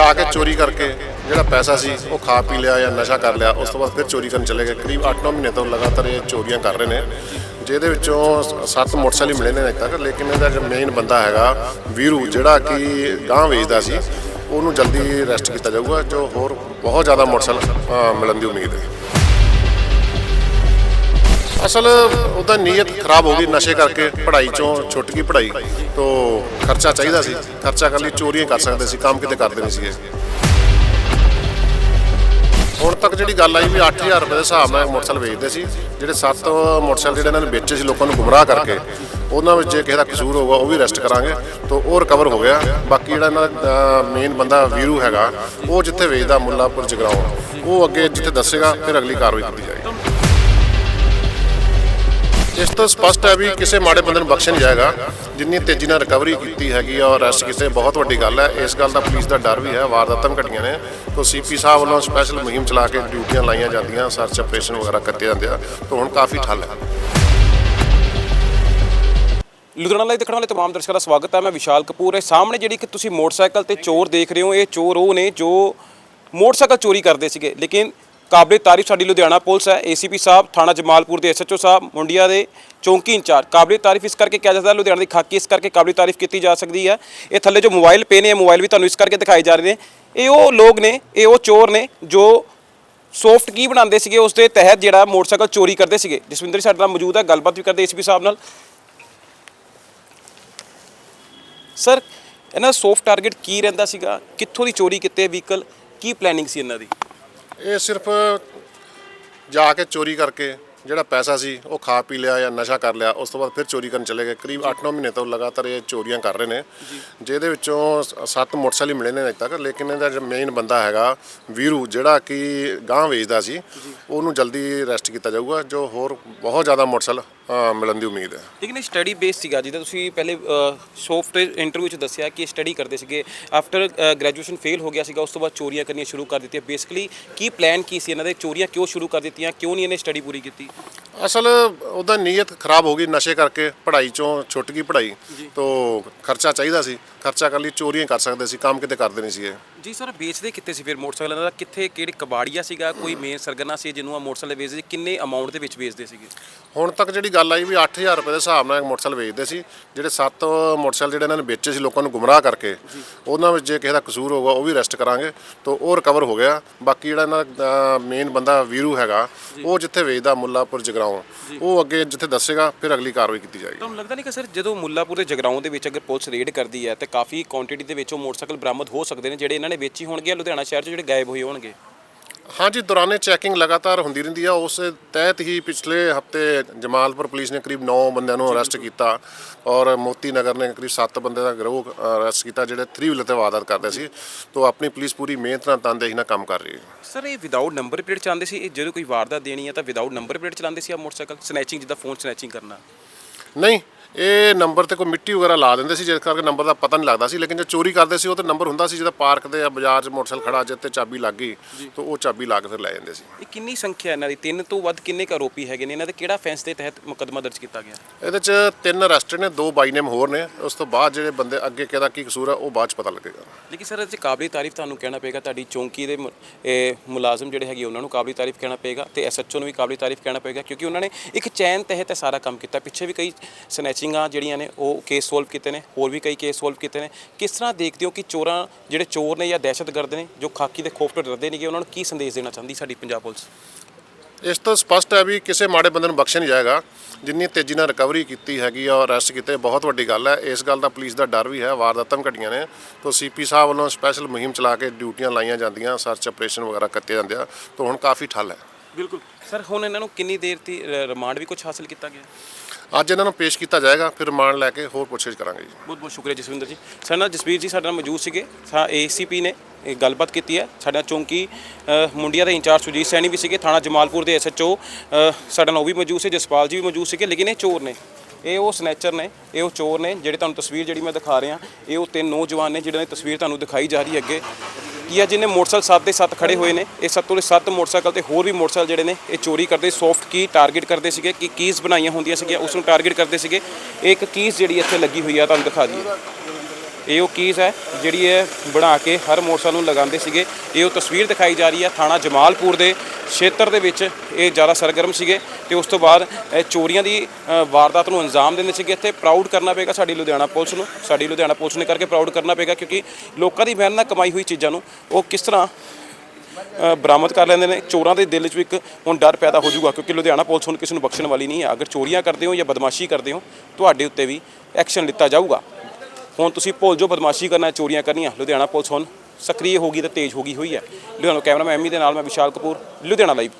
ਜਾ ਕੇ ਚੋਰੀ ਕਰਕੇ ਜਿਹੜਾ ਪੈਸਾ ਸੀ ਉਹ ਖਾ ਪੀ ਲਿਆ ਜਾਂ ਨਸ਼ਾ ਕਰ ਲਿਆ, ਉਸ ਤੋਂ ਬਾਅਦ ਫਿਰ ਚੋਰੀ ਕਰਨ ਚਲੇ ਗਏ। ਕਰੀਬ 8-9 ਮਹੀਨੇ ਤੋਂ ਲਗਾਤਾਰ ਇਹ ਚੋਰੀਆਂ ਕਰ ਰਹੇ ਨੇ, ਜਿਹਦੇ ਵਿੱਚੋਂ ਸੱਤ ਮੋਟਰਸਾਈਕਲ ਮਿਲੇ ਨੇ ਤੱਕ, ਲੇਕਿਨ ਇਹਦਾ ਜਿਹੜਾ ਮੇਨ ਬੰਦਾ ਹੈਗਾ ਵੀਰੂ, ਜਿਹੜਾ ਕਿ ਗਾਂ ਵੇਚਦਾ ਸੀ, ਉਹਨੂੰ ਜਲਦੀ ਅਰੈਸਟ ਕੀਤਾ ਜਾਊਗਾ, ਜੋ ਹੋਰ ਬਹੁਤ ਜ਼ਿਆਦਾ ਮੋਟਰਸਾਈਕਲ ਮਿਲਣ ਦੀ ਉਮੀਦ ਹੈ। ਅਸਲ ਉਹਦਾ ਨੀਅਤ ਖਰਾਬ ਹੋ ਗਈ ਨਸ਼ੇ ਕਰਕੇ, ਪੜ੍ਹਾਈ ਚੋਂ ਛੁੱਟ ਗਈ ਪੜ੍ਹਾਈ, ਤੋਂ ਖਰਚਾ ਚਾਹੀਦਾ ਸੀ, ਖਰਚਾ ਕਰਨ ਲਈ ਚੋਰੀਆਂ ਕਰ ਸਕਦੇ ਸੀ, ਕੰਮ ਕਿਤੇ ਕਰਦੇ ਨਹੀਂ ਸੀਗੇ। ਹੁਣ ਤੱਕ ਜਿਹੜੀ ਗੱਲ ਆਈ ਵੀ 8000 ਰੁਪਏ ਦੇ ਹਿਸਾਬ ਨਾਲ ਮੋਟਰਸਾਈਕਲ ਵੇਚਦੇ ਸੀ, ਜਿਹੜੇ 7 ਮੋਟਰਸਾਈਕਲ ਜਿਹੜੇ ਇਹਨਾਂ ਨੇ ਵੇਚੇ ਸੀ ਲੋਕਾਂ ਨੂੰ ਗੁੰਮਰਾਹ ਕਰਕੇ, ਉਹਨਾਂ ਵਿੱਚ ਜੇ ਕਿਸੇ ਦਾ ਕਸੂਰ ਹੋਊਗਾ, ਉਹ ਵੀ ਅਰੈਸਟ ਕਰਾਂਗੇ, ਤੋਂ ਉਹ ਰਿਕਵਰ ਹੋ ਗਿਆ। ਬਾਕੀ ਜਿਹੜਾ ਇਹਨਾਂ ਦਾ ਮੇਨ ਬੰਦਾ ਵੀਰੂ ਹੈਗਾ, ਉਹ ਜਿੱਥੇ ਵੇਚਦਾ ਮੁੱਲਾਪੁਰ ਜਗਰਾਉਂ, ਉਹ ਅੱਗੇ ਜਿੱਥੇ ਦੱਸੇਗਾ, ਫਿਰ ਅਗਲੀ ਕਾਰਵਾਈ ਕੀਤੀ ਜਾਏਗੀ। ਇਸ ਤੋਂ ਸਪਸ਼ਟ ਹੈ ਵੀ ਕਿਸੇ ਮਾੜੇ ਬੰਦੇ ਨੂੰ ਬਖਸ਼ਿਆ ਨਹੀਂ ਜਾਏਗਾ। ਜਿੰਨੀ ਤੇਜ਼ੀ ਨਾਲ ਰਿਕਵਰੀ ਕੀਤੀ ਹੈਗੀ ਆ ਔਰ ਅਰੈਸਟ ਕੀਤੇ ਬਹੁਤ ਵੱਡੀ ਗੱਲ ਹੈ। ਇਸ ਗੱਲ ਦਾ ਪੁਲਿਸ ਦਾ ਡਰ ਵੀ ਹੈ। ਵਾਰਦਾਤਾਂ ਵੀ ਘਟੀਆਂ ਨੇ। ਤੋਂ ਸੀਪੀ ਸਾਹਿਬ ਵੱਲੋਂ ਸਪੈਸ਼ਲ ਮੁਹਿੰਮ ਚਲਾ ਕੇ ਡਿਊਟੀਆਂ ਲਾਈਆਂ ਜਾਂਦੀਆਂ। ਸਰਚ ਆਪਰੇਸ਼ਨ ਵਗੈਰਾ ਕੀਤੇ ਜਾਂਦੇ ਆ। ਤੋਂ ਹੁਣ ਕਾਫੀ ਠੱਲ ਹੈ। ਲੁਧਿਆਣਾ ਲਾਈਵ ਦੇਖਣ ਵਾਲੇ ਤਮਾਮ ਦਰਸ਼ਕਾਂ ਦਾ ਸਵਾਗਤ ਹੈ। ਮੈਂ ਵਿਸ਼ਾਲ ਕਪੂਰ। ਹੈ ਸਾਹਮਣੇ ਜਿਹੜੀ ਕਿ ਤੁਸੀਂ ਮੋਟਰਸਾਈਕਲ ਤੇ ਚੋਰ ਦੇਖ ਰਹੇ ਹੋ, ਇਹ ਚੋਰ ਉਹ ਨੇ ਜੋ ਮੋਟਰਸਾਈਕਲ ਚੋਰੀ ਕਰਦੇ ਸੀਗੇ। ਲੇਕਿਨ ਕਾਬਲੇ ਤਾਰੀਫ ਸਾਡੀ ਲੁਧਿਆਣਾ ਪੁਲਿਸ ਹੈ। ਏਸੀਪੀ ਸਾਹਿਬ ਥਾਣਾ ਜਮਾਲਪੁਰ ਦੇ ਐਸਐਚਓ ਸਾਹਿਬ ਮੁੰਡਿਆ ਦੇ ਚੌਂਕੀ ਇੰਚਾਰਜ। ਕਾਬਲੇ ਤਾਰੀਫ ਇਸ ਕਰਕੇ ਕਿਹਾ ਜਾਂਦਾ ਹੈ, ਲੁਧਿਆਣਾ ਦੀ ਖਾਕੀ ਇਸ ਕਰਕੇ ਕਾਬਲੇ ਤਾਰੀਫ ਕੀਤੀ ਜਾ ਸਕਦੀ ਹੈ। ਇਹ ਥੱਲੇ ਜੋ ਮੋਬਾਈਲ ਪੇ ਨੇ ਇਹ ਮੋਬਾਈਲ ਵੀ ਤੁਹਾਨੂੰ ਇਸ ਕਰਕੇ ਦਿਖਾਏ ਜਾ ਰਹੇ ਨੇ। ਇਹ ਉਹ ਲੋਕ ਨੇ ਇਹ ਉਹ ਚੋਰ ਨੇ ਜੋ ਸੌਫਟ ਕੀ ਬਣਾਉਂਦੇ ਸੀਗੇ ਉਸ ਦੇ ਤਹਿਤ ਜਿਹੜਾ ਮੋਟਰਸਾਈਕਲ ਚੋਰੀ ਕਰਦੇ ਸੀਗੇ। ਜਸਵਿੰਦਰ ਜੀ ਸਾਡੇ ਨਾਲ ਮੌਜੂਦ ਹੈ ਗੱਲਬਾਤ ਵੀ ਕਰਦੇ ਏਸੀਪੀ ਸਾਹਿਬ ਨਾਲ। ਸਰ ਇਹਨਾਂ ਦਾ ਸੌਫਟ ਟਾਰਗੇਟ ਕੀ ਰਹਿੰਦਾ ਸੀਗਾ? ਕਿੱਥੋਂ ਦੀ ਚੋਰੀ ਕਿਤੇ ਵਹੀਕਲ ਕੀ ਪਲੈਨਿੰਗ ਸੀ ਇਹਨਾਂ ਦੀ? ਇਹ ਸਿਰਫ ਜਾ ਕੇ ਚੋਰੀ ਕਰਕੇ ਜਿਹੜਾ ਪੈਸਾ ਸੀ ਉਹ ਖਾ ਪੀ ਲਿਆ ਜਾਂ ਨਸ਼ਾ ਕਰ ਲਿਆ ਉਸ ਤੋਂ ਬਾਅਦ ਫਿਰ ਚੋਰੀ ਕਰਨ ਚਲੇ ਗਏ। ਕਰੀਬ 8-9 ਮਹੀਨੇ ਤੋਂ ਲਗਾਤਾਰ ਇਹ ਚੋਰੀਆਂ ਕਰ ਰਹੇ ਨੇ ਜਿਹਦੇ ਵਿੱਚੋਂ 7 ਮੋਟਰਸਾਈਕਲ ਮਿਲੇ ਨੇ ਅਜੇ ਤੱਕ ਲੇਕਿਨ ਇਹਦਾ ਜਿਹੜਾ ਮੇਨ ਬੰਦਾ ਹੈਗਾ ਵੀਰੂ ਜਿਹੜਾ ਕਿ ਗਾਂ ਵੇਚਦਾ ਸੀ ਉਹਨੂੰ ਜਲਦੀ ਅਰੈਸਟ ਕੀਤਾ ਜਾਊਗਾ ਜੋ ਹੋਰ ਬਹੁਤ ਜ਼ਿਆਦਾ ਮੋਟਰਸਾਈਕਲ ਅ, ਮਿਲਣ ਦੀ ਉਮੀਦ ਹੈ। ਲੇਕਿਨ ਇਹ ਸਟੱਡੀ ਬੇਸ ਸੀਗਾ ਜਿੱਦਾਂ ਤੁਸੀਂ ਪਹਿਲੇ ਸੌਫਟ ਇੰਟਰਵਿਊ 'ਚ ਦੱਸਿਆ ਕਿ ਸਟੱਡੀ ਕਰਦੇ ਸੀਗੇ। ਆਫਟਰ ਗ੍ਰੈਜੂਏਸ਼ਨ ਫੇਲ ਹੋ ਗਿਆ ਸੀਗਾ ਉਸ ਤੋਂ ਬਾਅਦ ਚੋਰੀਆਂ ਕਰਨੀਆਂ ਸ਼ੁਰੂ ਕਰ ਦਿੱਤੀਆਂ। ਬੇਸਿਕਲੀ ਕੀ ਪਲਾਨ ਕੀ ਸੀ? ਇਹਨਾਂ ਦੇ ਚੋਰੀਆਂ ਕਿਉਂ ਸ਼ੁਰੂ ਕਰ ਦਿੱਤੀਆਂ? ਕਿਉਂ ਨਹੀਂ ਇਹਨੇ ਸਟੱਡੀ ਪੂਰੀ ਕੀਤੀ? ਅਸਲ ਉਹਦਾ ਨੀਅਤ ਖਰਾਬ ਹੋ ਗਈ ਨਸ਼ੇ ਕਰਕੇ ਪੜ੍ਹਾਈ ਚੋਂ ਛੁੱਟ ਗਈ ਪੜ੍ਹਾਈ ਤੋਂ ਖਰਚਾ ਚਾਹੀਦਾ ਸੀ ਖਰਚਾ ਕਰਨ ਲਈ ਚੋਰੀਆਂ ਕਰ ਸਕਦੇ ਸੀ ਕੰਮ ਕਿਤੇ ਕਰਦੇ ਨਹੀਂ ਸੀਗੇ। ਜੀ ਸਰ ਵੇਚਦੇ ਕਿੱਥੇ ਸੀ ਫਿਰ ਮੋਟਰਸਾਈਕਲ ਦਾ? ਕਿੱਥੇ ਕਿਹੜੇ ਕਬਾੜੀਆ ਸੀਗਾ? ਕੋਈ ਮੇਨ ਸਰਗਨਾ ਸੀ ਜਿਹਨੂੰ ਆ ਮੋਟਰਸਾਈਕਲ ਵੇਚਦੇ ਸੀ? ਕਿੰਨੇ ਅਮਾਉਂਟ ਦੇ ਵਿੱਚ ਵੇਚਦੇ ਸੀਗੇ? ਹੁਣ ਤੱਕ ਜਿਹੜੀ ਗੱਲ ਆਈ ਵੀ 8000 ਰੁਪਏ ਦੇ ਹਿਸਾਬ ਨਾਲ ਮੋਟਰਸਾਈਕਲ ਵੇਚਦੇ ਸੀ ਜਿਹੜੇ 7 ਮੋਟਰਸਾਈਕਲ ਜਿਹੜੇ ਇਹਨਾਂ ਨੇ ਵੇਚੇ ਸੀ ਲੋਕਾਂ ਨੂੰ ਗੁੰਮਰਾਹ ਕਰਕੇ ਉਹਨਾਂ ਵਿੱਚ ਜੇ ਕਿਸੇ ਦਾ ਕਸੂਰ ਹੋਊਗਾ ਉਹ ਵੀ ਅਰੈਸਟ ਕਰਾਂਗੇ ਤੋਂ ਉਹ ਰਿਕਵਰ ਹੋ ਗਿਆ। ਬਾਕੀ ਜਿਹੜਾ ਇਹਨਾਂ ਦਾ ਮੇਨ ਬੰਦਾ ਵੀਰੂ ਹੈਗਾ ਉਹ ਜਿੱਥੇ ਵੇਚਦਾ ਮੁੱਲਾਪੁਰ ਜਗਰਾਉਂ ਉਹ ਅੱਗੇ ਜਿੱਥੇ ਦੱਸੇਗਾ, ਫਿਰ ਅਗਲੀ ਕਾਰਵਾਈ ਕੀਤੀ ਜਾਏਗੀ। ਤੁਹਾਨੂੰ ਲੱਗਦਾ ਨਹੀਂ ਕਿ ਸਰ, ਜਦੋਂ ਮੁੱਲਾਪੁਰ ਦੇ ਜਗਰਾਉਂ ਦੇ ਵਿੱਚ ਅਗਰ ਪੁਲਿਸ ਰੇਡ ਕਰਦੀ ਹੈ, ਤੇ ਕਾਫੀ ਕੁਆਂਟੀਟੀ ਦੇ ਵਿੱਚ ਉਹ ਮੋਟਰਸਾਈਕਲ ਬਰਾਮਦ ਹੋ ਸਕਦੇ ਨੇ, ਜਿਹੜੇ ਇਹਨਾਂ ਨੇ ਵੇਚੀ ਹੋਣਗੇ ਜਾਂ ਲੁਧਿਆਣਾ ਸ਼ਹਿਰ 'ਚ ਜਿਹੜੇ ਗਾਇਬ ਹੋਏ ਹੋਣਗੇ? ਹਾਂਜੀ ਦੌਰਾਨੇ ਚੈਕਿੰਗ ਲਗਾਤਾਰ ਹੁੰਦੀ ਰਹਿੰਦੀ ਆ। ਉਸ ਤਹਿਤ ਹੀ ਪਿਛਲੇ ਹਫ਼ਤੇ ਜਮਾਲਪੁਰ ਪੁਲਿਸ ਨੇ ਕਰੀਬ 9 ਬੰਦਿਆਂ ਨੂੰ ਅਰੈਸਟ ਕੀਤਾ ਔਰ ਮੋਤੀ ਨਗਰ ਨੇ ਕਰੀਬ 7 ਬੰਦੇ ਦਾ ਗਰੋਹ ਅਰੈਸਟ ਕੀਤਾ ਜਿਹੜੇ 3 ਵੀਲਰ ਤੇ ਵਾਰਦਾਤ ਕਰਦੇ ਸੀ। ਤੋਂ ਆਪਣੀ ਪੁਲਿਸ ਪੂਰੀ ਮਿਹਨਤ ਨਾਲ ਤਨਦੇਹੀ ਨਾਲ ਕੰਮ ਕਰ ਰਹੀ ਹੈ। ਸਰ ਇਹ ਵਿਦਆਊਟ ਨੰਬਰ ਪਲੇਟ ਚਲਾਉਂਦੇ ਸੀ? ਇਹ ਜਦੋਂ ਕੋਈ ਵਾਰਦਾਤ ਦੇਣੀ ਹੈ ਤਾਂ ਵਿਦਆਊਟ ਨੰਬਰ ਪਲੇਟ ਚਲਾਉਂਦੇ ਸੀ ਆ ਮੋਟਰਸਾਈਕਲ? ਸਨੈਚਿੰਗ ਜਿੱਦਾਂ ਫੋਨ ਸਨੈਚਿੰਗ ਕਰਨਾ? ਨਹੀਂ ਇਹ ਨੰਬਰ ਤੇ ਕੋਈ ਮਿੱਟੀ ਵਗੈਰਾ ਲਾ ਦਿੰਦੇ ਸੀ ਜਿਸ ਕਰਕੇ ਨੰਬਰ ਦਾ ਪਤਾ ਨਹੀਂ ਲੱਗਦਾ ਸੀ ਲੇਕਿਨ ਜੇ ਚੋਰੀ ਕਰਦੇ ਸੀ ਉਹ ਤੇ ਨੰਬਰ ਹੁੰਦਾ ਸੀ ਜਿਹਦਾ ਪਾਰਕ ਦੇ ਆ ਬਾਜ਼ਾਰ 'ਚ ਮੋਟਰਸਾਈਕਲ ਖੜਾ ਜਿੱਤੇ ਚਾਬੀ ਲੱਗ ਗਈ ਤਾਂ ਉਹ ਚਾਬੀ ਲਾ ਕੇ ਫਿਰ ਲੈ ਜਾਂਦੇ ਸੀ। ਇਹ ਕਿੰਨੀ ਸੰਖਿਆ ਇਹਨਾਂ ਦੀ? ਤਿੰਨ ਤੋਂ ਵੱਧ ਕਿੰਨੇ ਕੁ ਆਰੋਪੀ ਹੈਗੇ ਨੇ? ਇਹਨਾਂ ਦੇ ਕਿਹੜਾ ਫੈਂਸ ਦੇ ਤਹਿਤ ਮੁਕੱਦਮਾ ਦਰਜ ਕੀਤਾ ਗਿਆ? ਇਹਦੇ 'ਚ ਤਿੰਨ ਅਰੈਸਟ ਨੇ ਦੋ ਬਾਈ ਨੇਮ ਹੋਰ ਨੇ ਉਸ ਤੋਂ ਬਾਅਦ ਜਿਹੜੇ ਬੰਦੇ ਅੱਗੇ ਕਿਹਦਾ ਕੀ ਕਸੂਰ ਹੈ ਉਹ ਬਾਅਦ 'ਚ ਪਤਾ ਲੱਗੇਗਾ। ਲੇਕਿਨ ਸਰ ਇਹ ਕਾਬਲੀ ਤਾਰੀਫ ਤੁਹਾਨੂੰ ਕਹਿਣਾ ਪਏਗਾ ਤੁਹਾਡੀ ਚੌਂਕੀ ਦੇ ਮੁ- ਇਹ ਮੁਲਾਜ਼ਮ ਜਿਹੜੇ ਹੈਗੇ ਉਹਨਾਂ ਨੂੰ ਕਾਬਲੀ ਤਾਰੀਫ ਕਹਿਣਾ ਪਏਗਾ ਤੇ ਐਸਐਚਓ ਨੂੰ ਵੀ ਕਾਬਲੀ ਤਾਰੀਫ ਕਹਿਣਾ ਪਏਗਾ ਕਿਉਂਕਿ ਉਹਨਾਂ ਨੇ ਇੱਕ ਚੈਨ ਤਹਿਤ ਇਹ ਸਾਰਾ ਕੰਮ ਕੀਤਾ। ਪਿੱਛੇ ਵੀ ਕਈ ਸਨੈਚਿੰਗਾਂ ਜਿਹੜੀਆਂ ਨੇ, ਉਹ ਕੇਸ ਸੋਲਵ ਕੀਤੇ ਨੇ, ਹੋਰ ਵੀ ਕਈ ਕੇਸ ਸੋਲਵ ਕੀਤੇ ਨੇ। ਕਿਸ ਤਰ੍ਹਾਂ ਦੇਖਦੇ ਹੋ ਕਿ ਚੋਰਾਂ ਜਿਹੜੇ ਚੋਰ ਨੇ ਜਾਂ ਦਹਿਸ਼ਤਗਰਦ ਨੇ, ਜੋ ਖਾਕੀ ਦੇ ਖੋਫ ਤੋਂ ਡਰਦੇ ਨੇਗੇ, ਉਹਨਾਂ ਨੂੰ ਕੀ ਸੰਦੇਸ਼ ਦੇਣਾ ਚਾਹੁੰਦੀ ਸਾਡੀ ਪੰਜਾਬ ਪੁਲਿਸ? ਇਸ ਤੋਂ ਸਪਸ਼ਟ ਹੈ ਵੀ ਕਿਸੇ ਮਾੜੇ ਬੰਦੇ ਨੂੰ ਬਖਸ਼ਿਆ ਨਹੀਂ ਜਾਏਗਾ। ਜਿੰਨੀ ਤੇਜ਼ੀ ਨਾਲ ਰਿਕਵਰੀ ਕੀਤੀ ਹੈਗੀ ਆ ਔਰ ਅਰੈਸਟ ਕੀਤੇ, ਬਹੁਤ ਵੱਡੀ ਗੱਲ ਹੈ। ਇਸ ਗੱਲ ਦਾ ਪੁਲਿਸ ਦਾ ਡਰ ਵੀ ਹੈ, ਵਾਰਦਾਤਾਂ ਵੀ ਘਟੀਆਂ ਨੇ। ਤੋਂ ਸੀਪੀ ਸਾਹਿਬ ਵੱਲੋਂ ਸਪੈਸ਼ਲ ਮੁਹਿੰਮ ਚਲਾ ਕੇ ਡਿਊਟੀਆਂ ਲਾਈਆਂ ਜਾਂਦੀਆਂ ਸਰਚ ਆਪਰੇਸ਼ਨ ਵਗੈਰਾ ਕੀਤੇ ਜਾਂਦੇ ਆ। ਤੋਂ ਹੁਣ ਕਾਫੀ ਠੱਲ ਹੈ। ਬਿਲਕੁਲ। ਸਰ ਹੁਣ ਇਹਨਾਂ ਨੂੰ ਕਿੰਨੀ ਦੇਰ ਦੀ ਰਿਮਾਂਡ ਵੀ ਕੁਝ ਹਾਸਲ ਕੀਤਾ ਗਿਆ? ਅੱਜ ਇਹਨਾਂ ਨੂੰ ਪੇਸ਼ ਕੀਤਾ ਜਾਏਗਾ ਫਿਰ ਰਿਮਾਂਡ ਲੈ ਕੇ ਹੋਰ ਪੁੱਛਗਿੱਛ ਕਰਾਂਗੇ ਜੀ। ਬਹੁਤ ਬਹੁਤ ਸ਼ੁਕਰੀਆ ਜਸਵਿੰਦਰ ਜੀ। ਸਾਡੇ ਨਾਲ ਜਸਵੀਰ ਜੀ ਸਾਡੇ ਨਾਲ ਮੌਜੂਦ ਸੀਗੇ। ਸਾ ਏਸੀਪੀ ਨੇ ਇਹ ਗੱਲਬਾਤ ਕੀਤੀ ਹੈ। ਸਾਡੇ ਚੌਂਕੀ ਮੁੰਡਿਆ ਦੇ ਇੰਚਾਰਜ ਸੁਜੀਤ ਸੈਣੀ ਵੀ ਸੀਗੇ ਥਾਣਾ ਜਮਾਲਪੁਰ ਦੇ ਐਸਐਚਓ ਸਾਡੇ ਨਾਲ ਉਹ ਵੀ ਮੌਜੂਦ ਸੀ ਜਸਪਾਲ ਜੀ ਵੀ ਮੌਜੂਦ ਸੀਗੇ ਲੇਕਿਨ ਇਹ ਚੋਰ ਨੇ। ਇਹ ਉਹ ਸਨੈਚਰ ਨੇ ਇਹ ਉਹ ਚੋਰ ਨੇ ਜਿਹੜੇ ਤੁਹਾਨੂੰ ਤਸਵੀਰ ਜਿਹੜੀ ਮੈਂ ਦਿਖਾ ਰਿਹਾ ਇਹ ਉਹ ਤਿੰਨ ਨੌਜਵਾਨ ਨੇ ਜਿਹਨਾਂ ਦੀ ਤਸਵੀਰ ਤੁਹਾਨੂੰ ਦਿਖਾਈ ਜਾ ਰਹੀ ਹੈ ਅੱਗੇ। ਕੀ ਆ ਜਿਹਨੇ ਮੋਟਰਸਾਈਕਲ ਸੱਤ ਦੇ ਸੱਤ ਖੜੇ ਹੋਏ ਨੇ, ਇਹ ਸੱਤੋਂ ਦੇ ਸੱਤ ਮੋਟਰਸਾਈਕਲ ਤੇ ਹੋਰ ਵੀ ਮੋਟਰਸਾਈਕਲ ਜਿਹੜੇ ਨੇ, ਇਹ ਚੋਰੀ ਕਰਦੇ ਸੌਫਟ ਕੀ ਟਾਰਗੇਟ ਕਰਦੇ ਸੀਗੇ, ਕਿ ਕੀਜ਼ ਬਣਾਈਆਂ ਹੁੰਦੀਆਂ ਸੀਗੀਆਂ, ਉਸ ਨੂੰ ਟਾਰਗੇਟ ਕਰਦੇ ਸੀਗੇ। ਇਹ ਇੱਕ ਕੀਜ਼ ਜਿਹੜੀ ਇੱਥੇ ਲੱਗੀ ਹੋਈ ਆ, ਤੁਹਾਨੂੰ ਦਿਖਾ ਦਈਏ। ਇਹ ਉਹ ਕੀਜ਼ ਹੈ ਜਿਹੜੀ ਇਹ ਬਣਾ ਕੇ ਹਰ ਮੋਟਰਸਾਈਕਲ ਨੂੰ ਲਗਾਉਂਦੇ ਸੀਗੇ। ਇਹ ਉਹ ਤਸਵੀਰ ਦਿਖਾਈ ਜਾ ਰਹੀ ਹੈ ਥਾਣਾ ਜਮਾਲਪੁਰ ਦੇ ਖੇਤਰ ਦੇ ਵਿੱਚ। ਇਹ ਜ਼ਿਆਦਾ ਸਰਗਰਮ ਸੀਗੇ ਤੇ ਉਸ ਤੋਂ ਬਾਅਦ ਇਹ ਚੋਰੀਆਂ ਦੀ ਵਾਰਦਾਤ ਨੂੰ ਅੰਜਾਮ ਦਿੰਦੇ ਸੀਗੇ। ਇੱਥੇ ਪ੍ਰਾਊਡ ਕਰਨਾ ਪਏਗਾ ਸਾਡੀ ਲੁਧਿਆਣਾ ਪੁਲਿਸ ਨੂੰ। ਸਾਡੀ ਲੁਧਿਆਣਾ ਪੁਲਿਸ ਨੇ ਕਰਕੇ ਪ੍ਰਾਊਡ ਕਰਨਾ ਪਏਗਾ ਕਿਉਂਕਿ ਲੋਕਾਂ ਦੀ ਮਿਹਨਤ ਨਾਲ ਕਮਾਈ ਹੋਈ ਚੀਜ਼ਾਂ ਨੂੰ ਉਹ ਕਿਸ ਤਰ੍ਹਾਂ ਬਰਾਮਦ ਕਰ ਲੈਂਦੇ ਨੇ। ਚੋਰਾਂ ਦੇ ਦਿਲ 'ਚ ਵੀ ਇੱਕ ਹੁਣ ਡਰ ਪੈਦਾ ਹੋ ਜਾਊਗਾ ਕਿਉਂਕਿ ਲੁਧਿਆਣਾ ਪੁਲਿਸ ਹੁਣ ਕਿਸੇ ਨੂੰ ਬਖਸ਼ਣ ਵਾਲੀ ਨਹੀਂ ਹੈ। ਅਗਰ ਚੋਰੀਆਂ ਕਰਦੇ ਹੋ ਜਾਂ ਬਦਮਾਸ਼ੀ ਕਰਦੇ ਹੋ, ਤੁਹਾਡੇ ਉੱਤੇ ਵੀ ਐਕਸ਼ਨ ਲਿੱਤਾ ਜਾਊਗਾ। ਹੁਣ ਤੁਸੀਂ ਭੁੱਲ ਜਾਓ, ਬਦਮਾਸ਼ੀ ਕਰਨਾ, ਚੋਰੀਆਂ ਕਰਨੀਆਂ। ਲੁਧਿਆਣਾ ਪੁਲਿਸ ਹੁਣ ਸਕਰੀਏ ਹੋ ਗਈ ਤੇ ਤੇਜ਼ ਹੋ ਗਈ ਹੋਈ ਹੈ। ਲੁਧਿਆਣਾ ਕੈਮਰਾਮੈਨ ਐਮੀ ਦੇ ਨਾਲ ਮੈਂ ਵਿਸ਼ਾਲ ਕਪੂਰ, ਲੁਧਿਆਣਾ ਲਾਈਵ